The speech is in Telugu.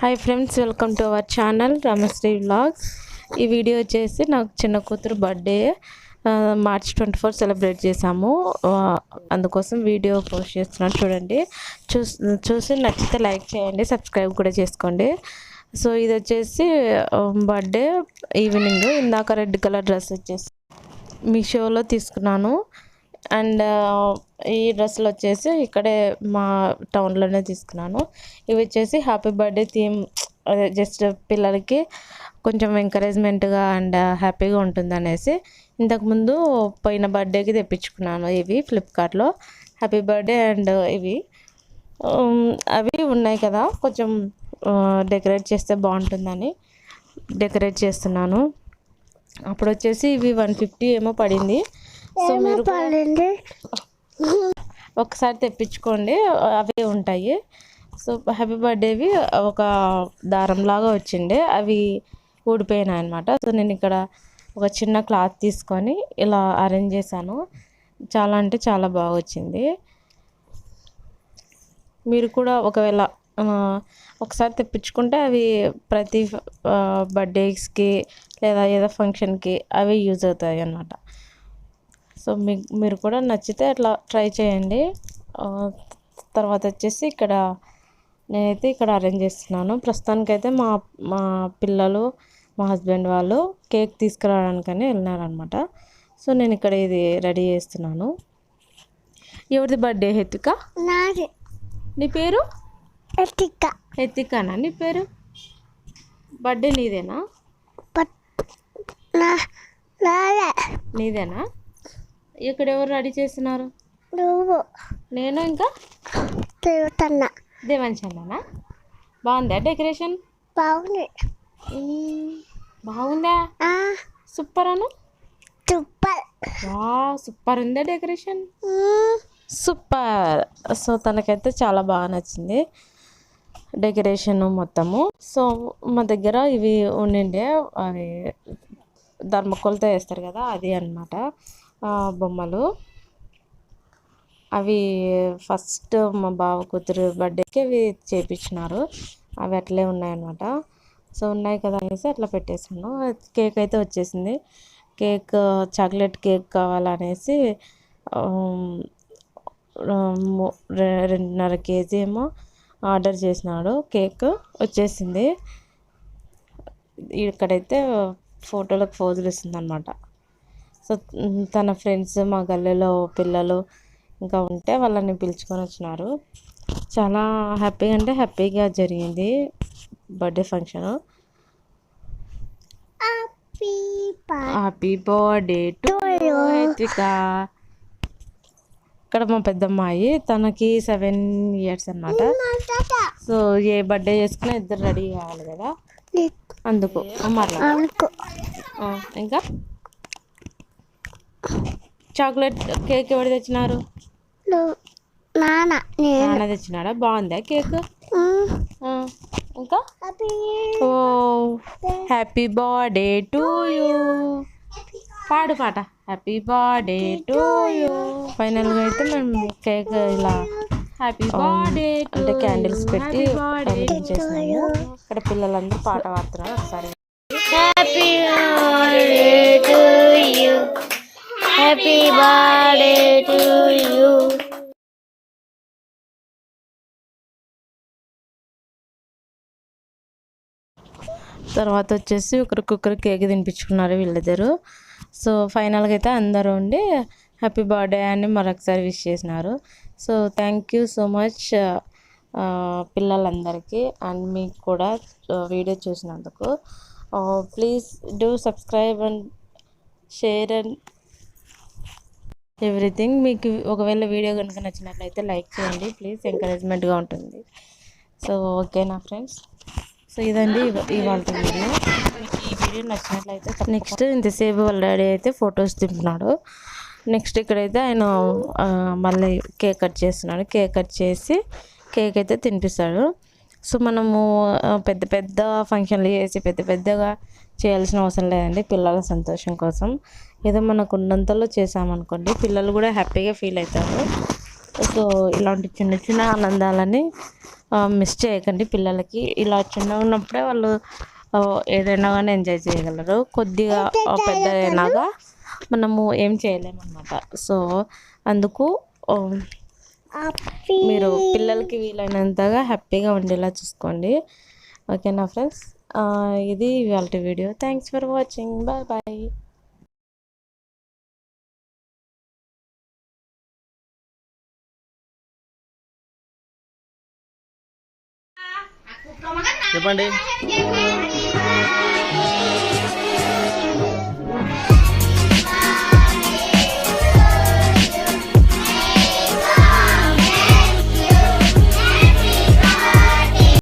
Hi friends welcome to our channel Ramasri vlogs ఈ వీడియో వచ్చేసి నాకు చిన్న కూతురు birthday March twenty four celebrate చేసాము అందుకోసం వీడియో పోస్ట్ చేస్తున్నాను చూడండి. చూసి చూసి నచ్చితే లైక్ చేయండి సబ్స్క్రైబ్ కూడా చేసుకోండి. సో ఇది వచ్చేసి బర్త్డే ఈవినింగ్ ఇందాక రెడ్ కలర్ డ్రెస్ వచ్చేసి మీషోలో తీసుకున్నాను. అండ్ ఈ డ్రెస్సులు వచ్చేసి ఇక్కడే మా టౌన్లోనే తీసుకున్నాను. ఇవి వచ్చేసి హ్యాపీ బర్త్డే థీమ్ అదే జస్ట్ పిల్లలకి కొంచెం ఎంకరేజ్మెంట్గా అండ్ హ్యాపీగా ఉంటుందనేసి ఇంతకుముందు పోయిన బర్త్డేకి తెప్పించుకున్నాను ఇవి ఫ్లిప్కార్ట్లో. హ్యాపీ బర్త్డే అండ్ ఇవి. అవి ఉన్నాయి కదా కొంచెం డెకరేట్ చేస్తే బాగుంటుందని డెకరేట్ చేస్తున్నాను. అప్పుడు వచ్చేసి ఇవి వన్ ఫిఫ్టీ ఏమో పడింది. సో మీరు ఒకసారి తెప్పించుకోండి. అవే ఉంటాయి. సో హ్యాపీ బర్త్డేవి ఒక దారంలాగా వచ్చిండే. అవి ఊడిపోయినాయి అనమాట సో నేను ఇక్కడ ఒక చిన్న క్లాత్ తీసుకొని ఇలా అరేంజ్ చేశాను. చాలా అంటే చాలా బాగా వచ్చింది. మీరు కూడా ఒకవేళ ఒకసారి తెప్పించుకుంటే అవి ప్రతి బర్త్డేస్కి లేదా ఏదో ఫంక్షన్కి అవి యూజ్ అవుతాయి అన్నమాట. సో మీ మీరు కూడా నచ్చితే అట్లా ట్రై చేయండి. తర్వాత వచ్చేసి ఇక్కడ నేనైతే ఇక్కడ అరేంజ్ చేస్తున్నాను. ప్రస్తుతానికైతే మా మా పిల్లలు మా హస్బెండ్ వాళ్ళు కేక్ తీసుకురావడానికని వెళ్ళినారనమాట సో నేను ఇక్కడ ఇది రెడీ చేస్తున్నాను. ఎవరిది బర్త్డే హెత్తిక నాది. నీ పేరు? ఎత్తిక హెత్తికానా నీ పేరు? బర్త్డే నీదేనా? నీదేనా? ఇక్కడ ఎవరు రెడీ చేస్తున్నారు? నువ్వు. నేను ఇంకా? తిరుగుతున్నా. దేవంచందనా బాగుందా డెకరేషన్? బాగుంది. బాగుందా? Super Anu super. Wow super ఉందా డెకరేషన్. సూపర్. సో తనకైతే చాలా బాగా నచ్చింది డెకరేషన్ మొత్తము. సో మా దగ్గర ఇవి ఉండిండే అవి ధర్మకోలతో వేస్తారు కదా అది అనమాట బొమ్మలు. అవి ఫస్ట్ మా బావ కూతురు బర్త్డేకి అవి చేపించినారు. అవి అట్లే ఉన్నాయన్నమాట. సో ఉన్నాయి కదా అనేసి అట్లా పెట్టేసాను కేక్ అయితే వచ్చేసింది. కేక్ చాక్లెట్ కేక్ కావాలనేసి రెండున్నర కేజీ ఏమో ఆర్డర్ చేసినాడు. కేక్ వచ్చేసింది. ఇక్కడైతే ఫోటోలకు ఫోజులు ఇస్తుంది అనమాట సో తన ఫ్రెండ్స్ మా గల్లీలో పిల్లలు ఇంకా ఉంటే వాళ్ళని పిలుచుకొని వచ్చినారు. చాలా హ్యాపీగా అంటే హ్యాపీగా జరిగింది birthday function. Happy birthday to ఇక్కడ మా పెద్దమ్మాయి తనకి సెవెన్ ఇయర్స్ అన్నమాట. సో ఏ బర్త్డే చేసుకున్నా ఇద్దరు రెడీ కావాలి కదా. అందుకు ఇంకా? చాక్లెట్ కేక్ ఎవరు తెచ్చినారు? నాన్న నేను. నాన్న తెచ్చినాడా? బాగుందా కేక్? ఇంకా? హ్యాపీ ఓ హ్యాపీ బర్త్డే టు యూ పాడు పాట. హ్యాపీ బర్త్డే టు యూ ఫైనల్గా అయితే మేము కేక్ ఇలా హ్యాపీ బర్త్డే అంటే క్యాండిల్స్ పెట్టి చేసినాము. ఇక్కడ పిల్లలందరూ పాట పాడుతున్నారు ఒకసారి. Happy birthday to you happy birthday to you తర్వాత వచ్చేసి ఒకరికొకరు కేక్ తినిపించుకున్నారు వీళ్ళిద్దరు. సో ఫైనల్గా అయితే అందరూ ఉండి హ్యాపీ బర్త్డే అని మరొకసారి విష్ చేసినారు. So thank you so much పిల్లలందరికీ అండ్ మీకు కూడా వీడియో చూసినందుకు. Please do subscribe and share and everything మీకు ఒకవేళ వీడియో కనుక నచ్చినట్లయితే లైక్ చేయండి. ప్లీజ్ ఎంకరేజ్మెంట్గా ఉంటుంది. సో ఓకేనా ఫ్రెండ్స్? సో ఇదండి ఇవాళ వీడియో. మీకు ఈ వీడియో నచ్చినట్లయితే నెక్స్ట్ ఇంతసేపు వాళ్ళ డాడీ అయితే ఫొటోస్ దింపున్నాడు నెక్స్ట్ ఇక్కడైతే ఆయన మళ్ళీ కేక్ కట్ చేస్తున్నాడు. కేక్ కట్ చేసి కేక్ అయితే తినిపిస్తాడు. సో మనము పెద్ద పెద్ద ఫంక్షన్లు చేసి పెద్ద పెద్దగా చేయాల్సిన అవసరం లేదండి. పిల్లల సంతోషం కోసం. ఏదో మనకు ఉన్నంతలో చేసామనుకోండి పిల్లలు కూడా హ్యాపీగా ఫీల్ అవుతారు. సో ఇలాంటి చిన్న చిన్న ఆనందాలని మిస్ చేయకండి పిల్లలకి. ఇలా చిన్న ఉన్నప్పుడే వాళ్ళు ఏదైనా కానీ ఎంజాయ్ చేయగలరు. కొద్దిగా పెద్ద అయినాక మనము ఏం చేయలేమన్నమాట. సో అందుకు మీరు పిల్లలకి వీలైనంతగా హ్యాపీగా ఉండేలా చూసుకోండి. ఓకేనా ఫ్రెండ్స్? ఇది ఇవాళ video. Thanks for watching bye bye చెప్పండి.